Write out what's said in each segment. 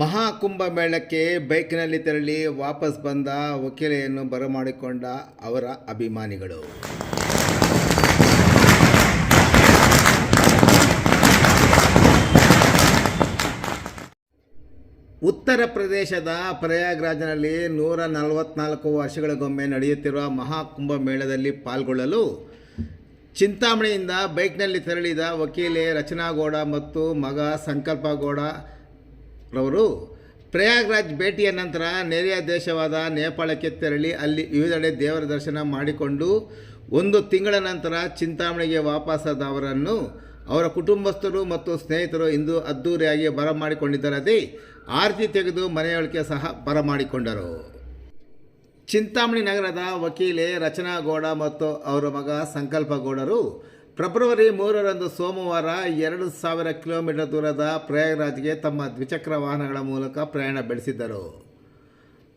ಮಹಾಕುಂಭ ಮೇಳಕ್ಕೆ ಬೈಕ್ನಲ್ಲಿ ತೆರಳಿ ವಾಪಸ್ ಬಂದ ವಕೀಲೆಯನ್ನು ಬರಮಾಡಿಕೊಂಡ ಅವರ ಅಭಿಮಾನಿಗಳು. ಉತ್ತರ ಪ್ರದೇಶದ ಪ್ರಯಾಗ್ರಾಜ್ನಲ್ಲಿ ನೂರ ನಲವತ್ನಾಲ್ಕು ವರ್ಷಗಳಿಗೊಮ್ಮೆ ನಡೆಯುತ್ತಿರುವ ಮಹಾಕುಂಭ ಮೇಳದಲ್ಲಿ ಪಾಲ್ಗೊಳ್ಳಲು ಚಿಂತಾಮಣಿಯಿಂದ ಬೈಕ್ನಲ್ಲಿ ತೆರಳಿದ ವಕೀಲೆ ರಚನಾ ಗೌಡ ಮತ್ತು ಮಗ ಸಂಕಲ್ಪ ಗೌಡ ರವರು ಪ್ರಯಾಗ್ರಾಜ್ ಭೇಟಿಯ ನಂತರ ನೆರೆಯ ದೇಶವಾದ ನೇಪಾಳಕ್ಕೆ ತೆರಳಿ ಅಲ್ಲಿ ವಿವಿಧೆಡೆ ದೇವರ ದರ್ಶನ ಮಾಡಿಕೊಂಡು ಒಂದು ತಿಂಗಳ ನಂತರ ಚಿಂತಾಮಣಿಗೆ ವಾಪಸ್ಸಾದ ಅವರನ್ನು ಅವರ ಕುಟುಂಬಸ್ಥರು ಮತ್ತು ಸ್ನೇಹಿತರು ಇಂದು ಅದ್ದೂರಿಯಾಗಿ ಬರಮಾಡಿಕೊಂಡಿದ್ದರದೆ ಆರತಿ ತೆಗೆದು ಮನೆಯೊಳಗೆ ಸಹ ಬರಮಾಡಿಕೊಂಡರು. ಚಿಂತಾಮಣಿ ನಗರದ ವಕೀಲೆ ರಚನಾ ಗೌಡ ಮತ್ತು ಅವರ ಮಗ ಸಂಕಲ್ಪ ಗೌಡರು ಫೆಬ್ರವರಿ ಮೂರರಂದು ಸೋಮವಾರ ಎರಡು ಸಾವಿರ ಕಿಲೋಮೀಟರ್ ದೂರದ ಪ್ರಯಾಗ್ರಾಜ್ಗೆ ತಮ್ಮ ದ್ವಿಚಕ್ರ ವಾಹನಗಳ ಮೂಲಕ ಪ್ರಯಾಣ ಬೆಳೆಸಿದ್ದರು.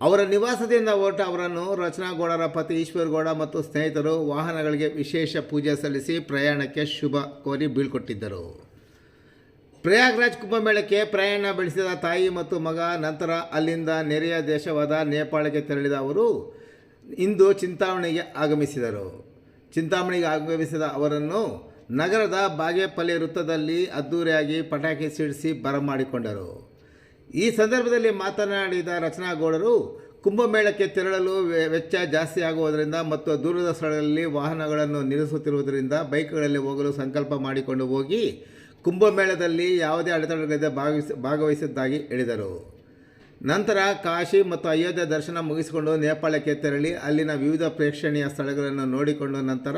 ಅವರ ನಿವಾಸದಿಂದ ಹೊರಟ ಅವರನ್ನು ರಚನಾಗೌಡರ ಪತಿ ಈಶ್ವರಗೌಡ ಮತ್ತು ಸ್ನೇಹಿತರು ವಾಹನಗಳಿಗೆ ವಿಶೇಷ ಪೂಜೆ ಸಲ್ಲಿಸಿ ಪ್ರಯಾಣಕ್ಕೆ ಶುಭ ಕೋರಿ ಬೀಳ್ಕೊಟ್ಟಿದ್ದರು. ಪ್ರಯಾಗ್ರಾಜ್ ಕುಂಭಮೇಳಕ್ಕೆ ಪ್ರಯಾಣ ಬೆಳೆಸಿದ ತಾಯಿ ಮತ್ತು ಮಗ, ನಂತರ ಅಲ್ಲಿಂದ ನೆರೆಯ ದೇಶವಾದ ನೇಪಾಳಕ್ಕೆ ತೆರಳಿದ ಅವರು ಇಂದು ಚಿಂತಾವಣೆಗೆ ಆಗಮಿಸಿದರು. ಚಿಂತಾಮಣಿಗೆ ಆಗಮಿಸಿದ ಅವರನ್ನು ನಗರದ ಬಾಗೇಪಲ್ಲಿ ವೃತ್ತದಲ್ಲಿ ಅದ್ದೂರಿಯಾಗಿ ಪಟಾಕಿ ಸಿಡಿಸಿ ಬರಮಾಡಿಕೊಂಡರು ಈ ಸಂದರ್ಭದಲ್ಲಿ ಮಾತನಾಡಿದ ರಚನಾ ಗೌಡರು ಕುಂಭಮೇಳಕ್ಕೆ ತೆರಳಲು ವೆಚ್ಚ ಜಾಸ್ತಿ ಆಗುವುದರಿಂದ ಮತ್ತು ದೂರದ ಸ್ಥಳಗಳಲ್ಲಿ ವಾಹನಗಳನ್ನು ನಿಲ್ಲಿಸುತ್ತಿರುವುದರಿಂದ ಬೈಕ್ಗಳಲ್ಲಿ ಹೋಗಲು ಸಂಕಲ್ಪ ಮಾಡಿಕೊಂಡು ಹೋಗಿ ಕುಂಭಮೇಳದಲ್ಲಿ ಯಾವುದೇ ಅಡೆತಡೆಗಳಿಂದ ಭಾಗವಹಿಸಿ ಭಾಗವಹಿಸಿದ್ದಾಗಿ ಹೇಳಿದರು. ನಂತರ ಕಾಶಿ ಮತ್ತು ಅಯೋಧ್ಯೆ ದರ್ಶನ ಮುಗಿಸಿಕೊಂಡು ನೇಪಾಳಕ್ಕೆ ತೆರಳಿ ಅಲ್ಲಿನ ವಿವಿಧ ಪ್ರೇಕ್ಷಣೀಯ ಸ್ಥಳಗಳನ್ನು ನೋಡಿಕೊಂಡ ನಂತರ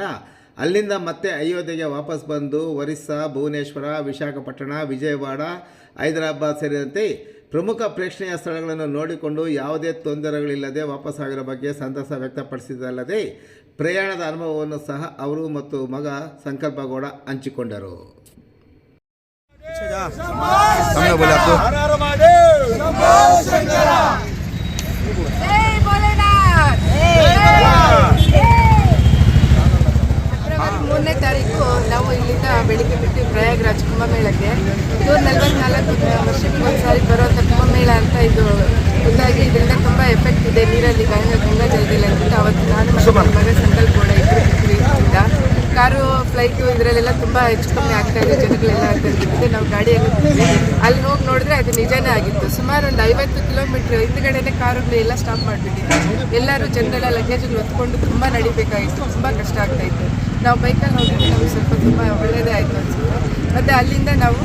ಅಲ್ಲಿಂದ ಮತ್ತೆ ಅಯೋಧ್ಯೆಗೆ ವಾಪಸ್ ಬಂದು ಒರಿಸ್ಸಾ, ಭುವನೇಶ್ವರ, ವಿಶಾಖಪಟ್ಟಣ, ವಿಜಯವಾಡ, ಹೈದರಾಬಾದ್ ಸೇರಿದಂತೆ ಪ್ರಮುಖ ಪ್ರೇಕ್ಷಣೀಯ ಸ್ಥಳಗಳನ್ನು ನೋಡಿಕೊಂಡು ಯಾವುದೇ ತೊಂದರೆಗಳಿಲ್ಲದೆ ವಾಪಸ್ಸಾಗಿರೋ ಬಗ್ಗೆ ಸಂತಸ ವ್ಯಕ್ತಪಡಿಸಿದಲ್ಲದೆ ಪ್ರಯಾಣದ ಅನುಭವವನ್ನು ಸಹ ಅವರು ಮತ್ತು ಮಗ ಸಂಕಲ್ಪಗೌಡ ಹಂಚಿಕೊಂಡರು. ಬೆಳಿಗ್ಗೆ ಬಿಟ್ಟು ಪ್ರಯಾಗ್ರಾಜ್ ಕುಂಭಮೇಳಕ್ಕೆ. ಇದು ನಲ್ವತ್ನಾಲ್ಕು ವರ್ಷಕ್ಕೆ ಒಂದ್ಸಾರಿ ಬರುವಂಥ ಕುಂಭಮೇಳ ಅಂತ ಇದು ಗೊತ್ತಾಗಿ ಇದರಿಂದ ತುಂಬ ಎಫೆಕ್ಟ್ ಇದೆ. ನೀರಲ್ಲಿ ಗಂಗಾ ಗಂಗಾ ಜಲದಲ್ಲಿ ಅಂತ ಅವತ್ತು ನಾನು ಮಗ ಸಂಕಲ್ಪ ಕೂಡ ಇಬ್ಬರು ಕಾರು ಫ್ಲೈಟು ಇದರಲ್ಲೆಲ್ಲ ತುಂಬ ಹೆಚ್ಚು ಕಮ್ಮಿ ಆಗ್ತಾ ಇದೆ. ಜನಗಳೆಲ್ಲ ಅಂತ ನಾವು ಗಾಡಿಯಲ್ಲಿ. ಅಲ್ಲಿ ಹೋಗಿ ನೋಡಿದ್ರೆ ಅದು ನಿಜನೇ ಆಗಿತ್ತು. ಸುಮಾರು ಒಂದು ಐವತ್ತು ಕಿಲೋಮೀಟ್ರ್ ಹಿಂದ್ಗಡೆನೆ ಕಾರುಗಳು ಎಲ್ಲ ಸ್ಟಾಪ್ ಮಾಡಿಬಿಟ್ಟಿದ್ದೆ ಎಲ್ಲರೂ ಜನರೆಲ್ಲ ಲಗೇಜ್ಗಳು ಹೊತ್ಕೊಂಡು ತುಂಬ ನಡಿಬೇಕಾಗಿತ್ತು. ತುಂಬ ಕಷ್ಟ ಆಗ್ತಾ ಇತ್ತು. ನಾವು ಬೈಕಲ್ಲಿ ಹೋಗಿದ್ದು ನಮಗೆ ಸ್ವಲ್ಪ ತುಂಬ ಒಳ್ಳೆಯದೇ ಆಯಿತು ಅನಿಸುತ್ತೆ. ಮತ್ತು ಅಲ್ಲಿಂದ ನಾವು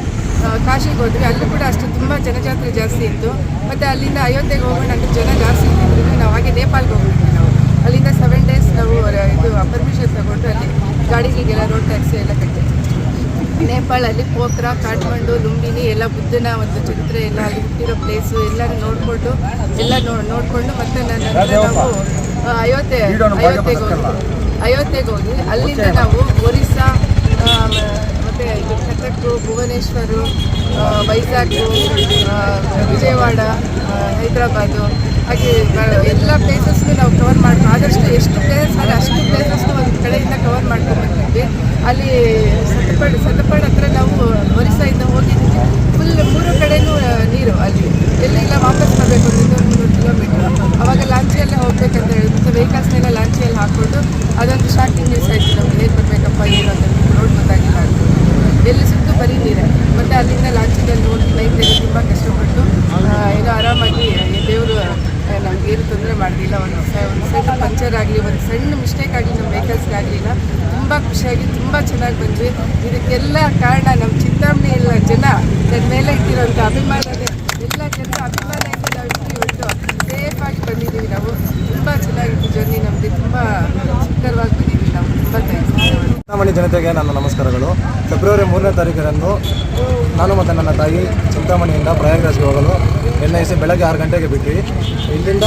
ಕಾಶಿಗೆ ಹೋದ್ವಿ. ಅಲ್ಲೂ ಕೂಡ ಅಷ್ಟು ತುಂಬ ಜನಜಾತ್ರೆ ಜಾಸ್ತಿ ಇತ್ತು. ಮತ್ತು ಅಲ್ಲಿಂದ ಅಯೋಧ್ಯೆಗೆ ಹೋಗೋಣ ಅಂತ ಜನ ಜಾಸ್ತಿ ಇದ್ದಿದ್ದರಿಂದ ನಾವು ಹಾಗೆ ನೇಪಾಲ್ಗೆ ಹೋಗಿದ್ವಿ ನಾವು. ಅಲ್ಲಿಂದ ಸೆವೆನ್ ಡೇಸ್ ನಾವು ಇದು ಪರ್ಮಿಷನ್ ತಗೊಂಡು ಅಲ್ಲಿ ಗಾಡಿಗಳಿಗೆಲ್ಲ ರೋಡ್ ಟ್ಯಾಕ್ಸಿ ಎಲ್ಲ ಕಟ್ಟಿದ್ವಿ ನೇಪಾಳಲ್ಲಿ ಪೋಖ್ರಾ ಕಾಠ್ಮಂಡು ಲುಂಬಿನಿ ಎಲ್ಲ ಬುದ್ಧನ ಒಂದು ಚರಿತ್ರೆ ಎಲ್ಲ ಅಲ್ಲಿ ಹುಟ್ಟಿರೋ ಪ್ಲೇಸು ಎಲ್ಲರೂ ನೋಡಿಕೊಂಡು ಎಲ್ಲ ನೋಡಿಕೊಂಡು ಮತ್ತೆ ನನ್ನ ನಾವು ಅಯೋಧ್ಯೆ ಅಯೋಧ್ಯೆಗೆ ಹೋಗಿ ಅಯೋಧ್ಯೆಗೆ ಹೋಗಿ ಅಲ್ಲಿಂದ ನಾವು ಒರಿಸ್ಸಾ ಮತ್ತೆ ಇದು ಕಟಕ್ ಭುವನೇಶ್ವರು ವೈಜಾಗ್ ವಿಜಯವಾಡ ಹೈದ್ರಾಬಾದ್ ಹಾಗೆ ಎಲ್ಲ ಪ್ಲೇಸಸ್ನು ನಾವು ಕವರ್ ಮಾಡಿ ಆದಷ್ಟು ಎಷ್ಟು ಪ್ಲೇಸ್ ಆದರೆ ಅಷ್ಟು ಪ್ಲೇಸಸ್ನು ಒಂದು ಕಡೆಯಿಂದ ಕವರ್ ಮಾಡ್ಕೊಂಡ್ಬಂದಿದ್ವಿ ಅಲ್ಲಿ ಸತಪಾಡು ಸತಪಾಡು ಹತ್ರ ನಾವು ಒರಿಸ್ಸಾಯಿಂದ ಹೋಗಿದ್ವಿ ಫುಲ್ ಮೂರು ಕಡೆಯೂ ನೀರು ಅಲ್ಲಿ. ಎಲ್ಲಿಲ್ಲ ವಾಪಸ್ ಬರಬೇಕು ಒಂದು ಇನ್ನೂರು ಮುನ್ನೂರು ಕಿಲೋಮೀಟ್ರ್ ಲಾಂಚಿಯಲ್ಲೇ ಹೋಗ್ಬೇಕಂತ ಹೇಳಿದ್ರು ವೆಹಿಕಲ್ಸ್ನೆಲ್ಲ ಲಾಂಚಿಯಲ್ಲಿ ಹಾಕ್ಕೊಂಡು ಅದೊಂದು ಶಾಕಿಂಗ್ ನ್ಯೂಸ್ ಆಯಿತು ನಮ್ಗೆ ಹೇಗೆ ಬರಬೇಕಪ್ಪ ಏನು ಅಂತ ರೋಡ್ ಗೊತ್ತಾಗಿಲ್ಲ ಅಂತ. ಎಲ್ಲಿ ಸುತ್ತು ಬರೀ ನೀರೆ. ಮತ್ತು ಅಲ್ಲಿಂದ ಲಾಂಚಿನಲ್ಲಿ ನೋಡಿ ನೈಟಲ್ಲಿ ತುಂಬ ಕಷ್ಟಪಟ್ಟು ಏನು ಆರಾಮಾಗಿ ದೇವರು ನಮ್ಗೆ ಏನು ತೊಂದರೆ ಮಾಡಲಿಲ್ಲ ಒಂದು ಒಂದು ಸಣ್ಣ ಪಂಚರ್ ಆಗಲಿ, ಒಂದು ಸಣ್ಣ ಮಿಸ್ಟೇಕ್ ಆಗಲಿ, ನಮ್ಮ ವೆಹಿಕಲ್ಸ್ಗಾಗಲಿಲ್ಲ ತುಂಬ ಖುಷಿಯಾಗಿ, ತುಂಬ ಚೆನ್ನಾಗಿ ಬಂದ್ವಿ. ಇದಕ್ಕೆಲ್ಲ ಕಾರಣ ನಮ್ಮ ಚಿಂತಾಮಣಿ ಎಲ್ಲ ಜನ ನನ್ನ ಮೇಲೆ ಇಟ್ಟಿರೋಂಥ ಅಭಿಮಾನನೇ ಎಲ್ಲ ಜನರ ಅಭಿಮಾನದಿಂದ ನಾವು ಇಲ್ಲಿ ಇವತ್ತು ಸೇಫಾಗಿ ಬಂದಿದ್ದೀವಿ ನಾವು ತುಂಬ ಚೆನ್ನಾಗಿತ್ತು ಜರ್ನಿ ನಮ್ಮದು ತುಂಬ ಸುಂದರವಾಗಿ ಬಂದಿದ್ದೀವಿ ನಾವು ತುಂಬ ಥ್ಯಾಂಕ್ಸ್ ಚಿಂತಾಮಣಿ ಜನತೆಗೆ ನನ್ನ ನಮಸ್ಕಾರಗಳು. ಫೆಬ್ರವರಿ ಮೂರನೇ ತಾರೀಕರಂದು ನಾನು ಮತ್ತು ನನ್ನ ತಾಯಿ ಚಿಂತಾಮಣಿಯಿಂದ ಪ್ರಯಾಗ್ರಾಜ್ಗೆ ಹೋಗಲು ಎನ್ ಐ ಸಿ ಬೆಳಗ್ಗೆ ಆರು ಗಂಟೆಗೆ ಬಿಟ್ವಿ ಇಲ್ಲಿಂದ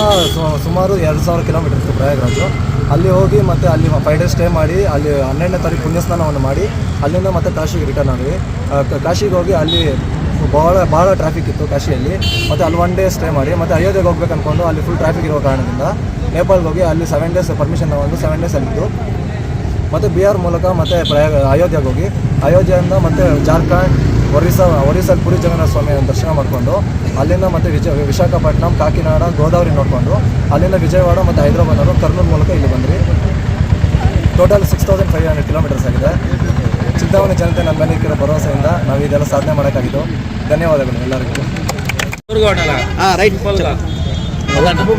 ಸುಮಾರು ಎರಡು ಸಾವಿರ ಕಿಲೋಮೀಟರ್ ಇತ್ತು ಪ್ರಯಾಗ್ರಾಜು. ಅಲ್ಲಿ ಹೋಗಿ ಮತ್ತು ಅಲ್ಲಿ ಫೈವ್ ಡೇಸ್ ಸ್ಟೇ ಮಾಡಿ, ಅಲ್ಲಿ ಹನ್ನೆರಡನೇ ತಾರೀಕು ಪುಣ್ಯಸ್ನಾನವನ್ನು ಮಾಡಿ, ಅಲ್ಲಿಂದ ಮತ್ತೆ ಕಾಶಿಗೆ ರಿಟರ್ನ್ ಆದ್ವಿ. ಕಾಶಿಗೆ ಹೋಗಿ ಅಲ್ಲಿ ಭಾಳ ಭಾಳ ಟ್ರಾಫಿಕ್ ಇತ್ತು ಕಾಶಿಯಲ್ಲಿ. ಮತ್ತು ಅಲ್ಲಿ ಒನ್ ಡೇ ಸ್ಟೇ ಮಾಡಿ, ಮತ್ತು ಅಯೋಧ್ಯೆಗೆ ಹೋಗ್ಬೇಕು ಅಂದ್ಕೊಂಡು ಅಲ್ಲಿ ಫುಲ್ ಟ್ರಾಫಿಕ್ ಇರೋ ಕಾರಣದಿಂದ ನೇಪಾಳ್ಗೆ ಹೋಗಿ ಅಲ್ಲಿ ಸೆವೆನ್ ಡೇಸ್ ಪರ್ಮಿಷನ್ ತಗೊಂಡು ಸೆವೆನ್ ಡೇಸ್ ಅಲ್ಲಿದ್ದು. ಮತ್ತು ಬಿಹಾರ್ ಮೂಲಕ ಮತ್ತು ಪ್ರಯಾಗ ಅಯೋಧ್ಯೆಗೆ ಹೋಗಿ ಅಯೋಧ್ಯೆಯಿಂದ ಮತ್ತು ಜಾರ್ಖಂಡ್ ಒರಿಸ್ಸಾ ಒರಿಸ್ಸಲ್ಲಿ ಪುರಿ ಜಗನ್ನಾಥ ಸ್ವಾಮಿ ದರ್ಶನ ಮಾಡಿಕೊಂಡು ಅಲ್ಲಿಂದ ಮತ್ತು ವಿಜಯ ವಿಶಾಖಪಟ್ಟಣಂ ಕಾಕಿನಾಡ ಗೋದಾವರಿ ನೋಡಿಕೊಂಡು ಅಲ್ಲಿಂದ ವಿಜಯವಾಡ ಮತ್ತು ಹೈದರಾಬಾದ್ ಕರ್ನೂಲ್ ಮೂಲಕ ಇಲ್ಲಿ ಬಂದ್ರಿ. Total six thousand five hundred kilometres ಆಗಿದೆ. ಚಿಂತಾಮಣಿ ಜನತೆ ನನ್ನ ಮೇಲೆ ಇಕ್ಕಿರೋ ಭರವಸೆಯಿಂದ ನಾವು ಇದೆಲ್ಲ ಸಾಧನೆ ಮಾಡೋಕ್ಕಾಗಿದ್ದು ಧನ್ಯವಾದಗಳು ಎಲ್ಲರಿಗೂ. ಹಾಂ ರೈಟ್.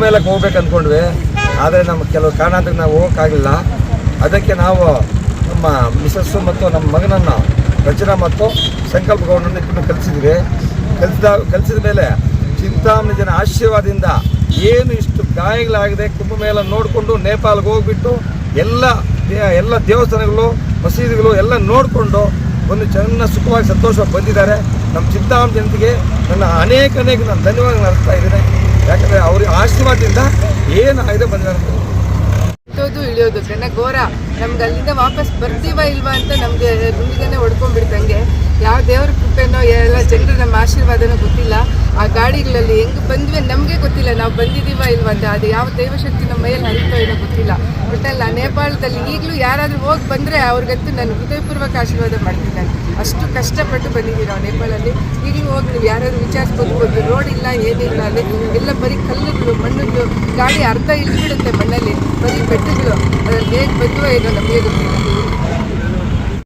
ಮೇಲೆ ಹೋಗ್ಬೇಕು ಅಂದ್ಕೊಂಡ್ವಿ ಆದರೆ ನಮ್ಗೆ ಕೆಲವು ಕಾರಣಕ್ಕೆ ನಾವು ಹೋಗೋಕ್ಕಾಗಲಿಲ್ಲ. ಅದಕ್ಕೆ ನಾವು ನಮ್ಮ ಮಿಸಸ್ಸು ಮತ್ತು ನಮ್ಮ ಮಗನನ್ನು ರಚನಾ ಮತ್ತು ಸಂಕಲ್ಪ ಗೌಡರನ್ನು ಕಲಿಸಿದ್ವಿ. ಕಲಿಸಿದ ಕಲಿಸಿದ ಮೇಲೆ ಚಿಂತಾಮಣಿ ಜನ ಆಶೀರ್ವಾದದಿಂದ ಏನು ಇಷ್ಟು ಗಾಯಗಳಾಗಿದೆ ಕುಂಭಮೇಳ ನೋಡಿಕೊಂಡು ನೇಪಾಲ್ಗೆ ಹೋಗ್ಬಿಟ್ಟು ಎಲ್ಲ ಎಲ್ಲ ದೇವಸ್ಥಾನಗಳು, ಮಸೀದಿಗಳು ಎಲ್ಲ ನೋಡಿಕೊಂಡು ಒಂದು ಚೆನ್ನ ಸುಖವಾಗಿ ಸಂತೋಷವಾಗಿ ಬಂದಿದ್ದಾರೆ. ನಮ್ಮ ಚಿಂತಾಮಣಿ ಜನತೆಗೆ ನನ್ನ ಅನೇಕ ಅನೇಕ ನಾನು ಧನ್ಯವಾದ ನಡೆಸ್ತಾ ಇದ್ದೇನೆ. ಯಾಕಂದರೆ ಅವ್ರಿಗೆ ಆಶೀರ್ವಾದದಿಂದ ಏನಾಗಿದೆ ಬಂದಿದ್ದಾರೆ ಹತ್ತೋದು ಇಳಿಯೋದು. ಜನ ಘೋರ. ನಮ್ಗೆ ಅಲ್ಲಿಂದ ವಾಪಸ್ ಬರ್ತೀವ ಇಲ್ವಾ ಅಂತ ನಮಗೆ ಗುಂಡಿಗೆನೆ ಹೊಡ್ಕೊಂಡ್ಬಿಡ್ತಂಗೆ ಯಾವ ದೇವ್ರ ಕೃಪೆನೋ ಎಲ್ಲ ಜನರು ನಮ್ಮ ಆಶೀರ್ವಾದನೂ ಗೊತ್ತಿಲ್ಲ. ಆ ಗಾಡಿಗಳಲ್ಲಿ ಹೆಂಗೆ ಬಂದ್ವಿ ನಮಗೆ ಗೊತ್ತಿಲ್ಲ. ನಾವು ಬಂದಿದ್ದೀವ ಇಲ್ವಾ ಅಂತ. ಅದು ಯಾವ ದೈವಶಕ್ತಿ ನಮ್ಮ ಮೈಯಲ್ಲಿ ಹರಿತೋ ಏನೋ ಗೊತ್ತಿಲ್ಲ. ಒಟ್ಟಲ್ಲ ನೇಪಾಳದಲ್ಲಿ ಈಗಲೂ ಯಾರಾದರೂ ಹೋಗಿ ಬಂದರೆ ಅವ್ರಿಗಂತೂ ನಾನು ಹೃದಯಪೂರ್ವಕ ಆಶೀರ್ವಾದ ಮಾಡ್ತಿದ್ದಾನೆ ಅಷ್ಟು ಕಷ್ಟಪಟ್ಟು ಬಂದಿದ್ದೀವಿ ನಾವು ನೇಪಾಳಲ್ಲಿ. ಈಗಲೂ ಹೋಗಿ ನೀವು ಯಾರಾದರೂ ವಿಚಾರಿಸ್ಬೋದು ಒಂದು ರೋಡ್ ಇಲ್ಲ, ಏನಿಲ್ಲ ಅಲ್ಲಿ ಎಲ್ಲ ಬರೀ ಕಲ್ಲುಗಳು, ಮಣ್ಣುಗಳು ಗಾಡಿ ಅರ್ಧ ಇಳಿಬಿಡುತ್ತೆ ಮಣ್ಣಲ್ಲಿ. ಬರೀ ಬೆಟ್ಟಗಳು, ಅದ್ರಲ್ಲಿ ಹೇಗೆ ಬಂದುವ ಏನೋ ನಮಗೆ ಗೊತ್ತಿಲ್ಲ.